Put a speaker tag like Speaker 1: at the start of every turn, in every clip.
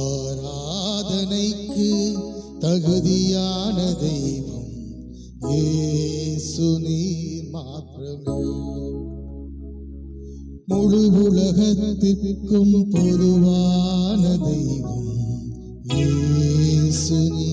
Speaker 1: ஆராதனைக்கு தகுதியான தெய்வம் இயேசு நீர் மாத்திரமே. முழு உலகத்திற்கும் பொதுவான தெய்வம் இயேசு நீர்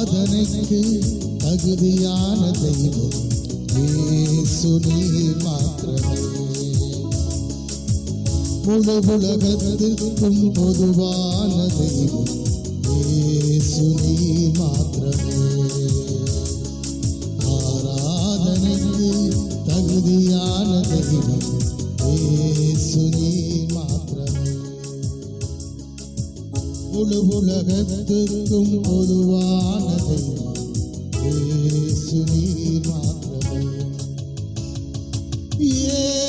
Speaker 1: ஆராதனைக்கு தகுதியான தெய்வம் இயேசு மாத்திரமே. முழு உலகத்திற்கும் பொதுவான தெய்வம் இயேசு மாத்திரமே. ஆராதனைக்கு தகுதியான தெய்வம் இயேசு மாத்திரமே. முழு உலகத்துக்கும் Yeah.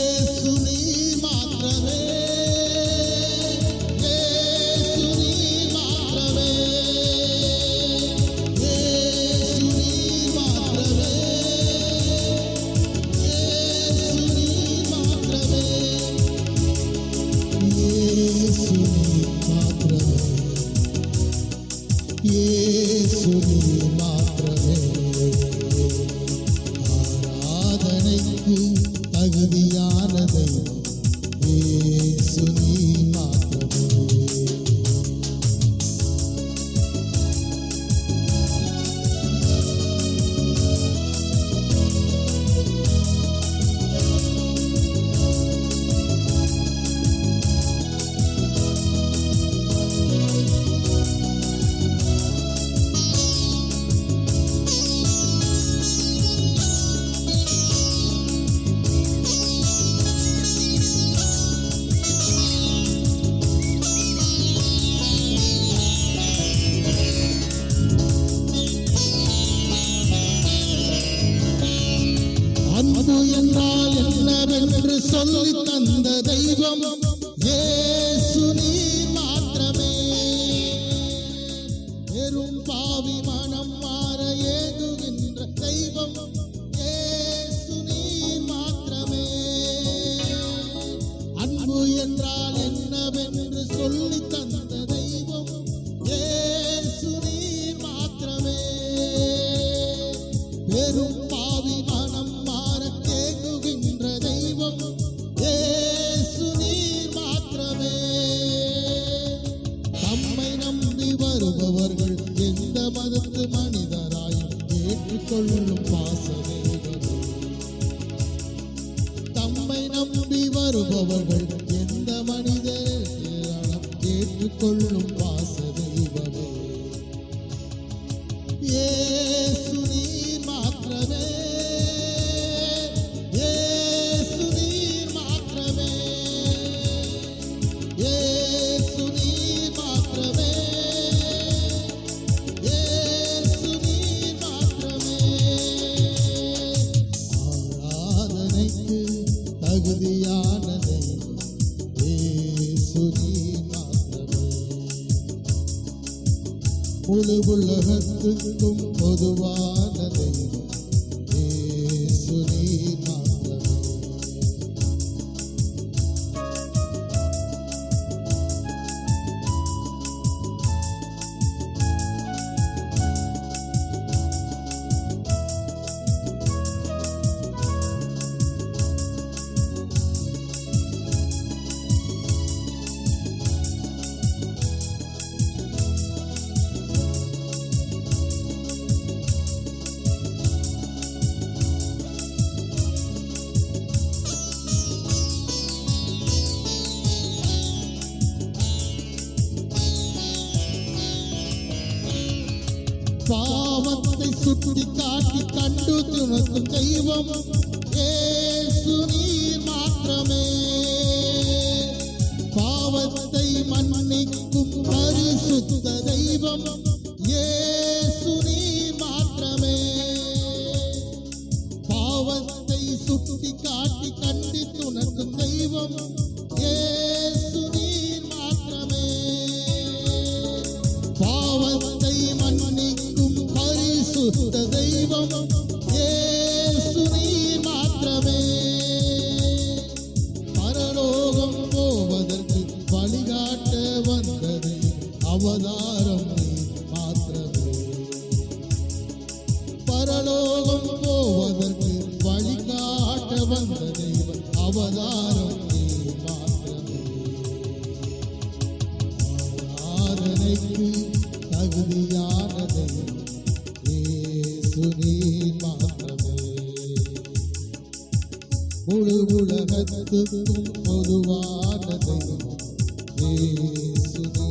Speaker 1: தெய்வம் ஏசுனி மாத்திரமே. வெறும் பாவி மனம் மாற ஏதுகின்ற தெய்வம் ஏசுனி மாத்திரமே. அன்பு என்றால் என்னவென்று சொல்லி தந்த தெய்வம் ஏசுனி மாத்திரமே. பெரும் பாவி மனம் எந்த மனிதராய் மனிதராயும் ஏற்றுக்கொள்ளும் பாச தம்மை நம்பி வருபவர்கள் எந்த மனிதராலும் ஏற்றுக்கொள்ளும் பாச ஏ முழு உலகத்துக்கும் பொதுவான கண்டு துணக்கும் தெய்வம். ஏசு நீர் மாத்திரமே. பாவத்தை மன்னிக்கும் பரிசுத்த தெய்வம். ஏசு நீர் மாத்திரமே. பாவத்தை சுட்டி காட்டி கண்டித்து உணர்த்தும் தெய்வம். ஏசு நீர் மாத்திரமே. பாவத்தை மன்னிக்கும் பரிசுத்த தெய்வம். அவதாரம் மாத்திரமே. பரலோகம் போவதற்கு வழிகாட்ட வந்த தெய்வம் அவதாரம் மாத்திரமே. ஆராதனைக்கு தகுதியான தெய்வம் இயேசு மாத்திரமே. முழு உலகத்துக்கும் பொதுவான தெய்வம் இயேசு நீ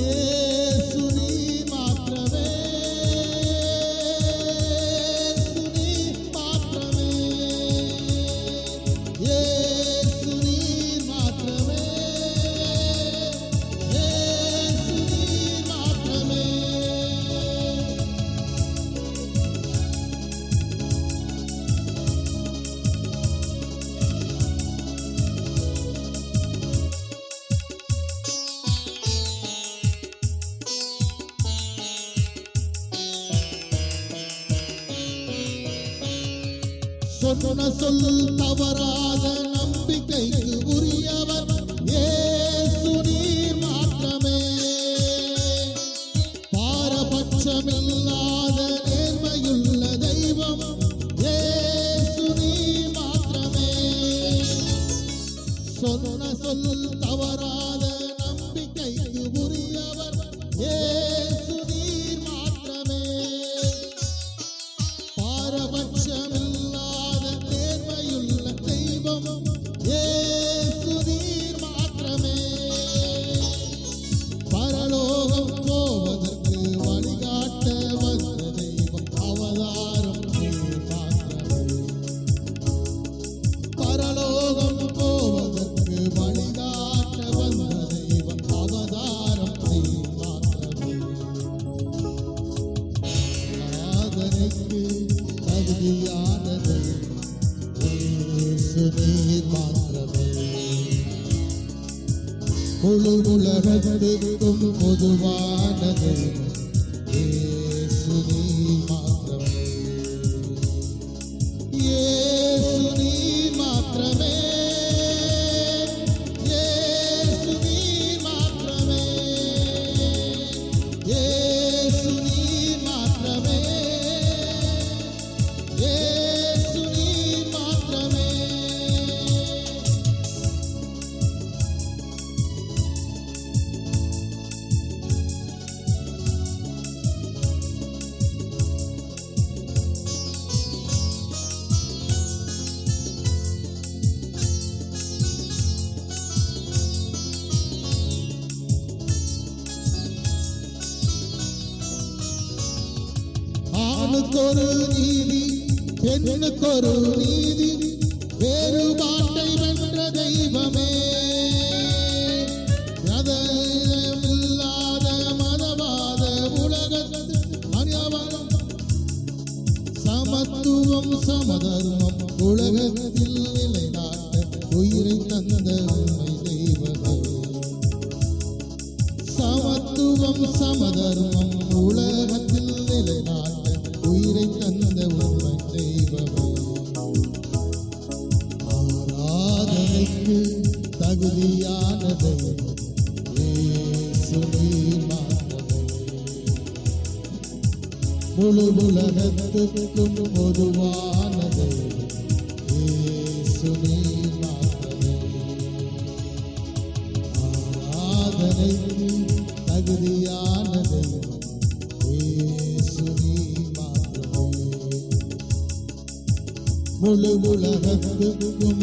Speaker 1: yeah. சொன்ன சொல் தவறாத நம்பிக்கைக்கு உரியவர் இயேசு நீர் மாத்திரமே பாரபட்சமில்லாத நேர்மையுள்ள தெய்வம் இயேசு நீர் மாத்திரமே சொன்ன சொல் தவறாத நம்பிக்கைக்கு உரியவர் ஏ ஆதரைக்கு தகுதியான மாத்திரமே முழு உலகத்திற்கும் பொதுவானது. ஆணுக்கொரு நீதி பெண்ணுக்கொரு நீதி வேறுபாட்டை வென்ற தெய்வமே. மதமில்லாத மதவாத உலகத்து சமத்துவம் சமதர்மம் உலகத்தில் நிலைநாட்ட உயிரை தந்த உண்மை தெய்வமே. சமத்துவம் சமதர்மம் உலகத்தில் நிலைநாட்ட உயிரை தந்த உண்மை தெய்வமே. ஆராதனைக்கு தகுதியான தெய்வம் முழு உலகத்துக்கும் பொதுவான தெய்வம் இயேசு ஆராதனைக்கு தகுதியான தெய்வம் முழு உலகத்துக்கும்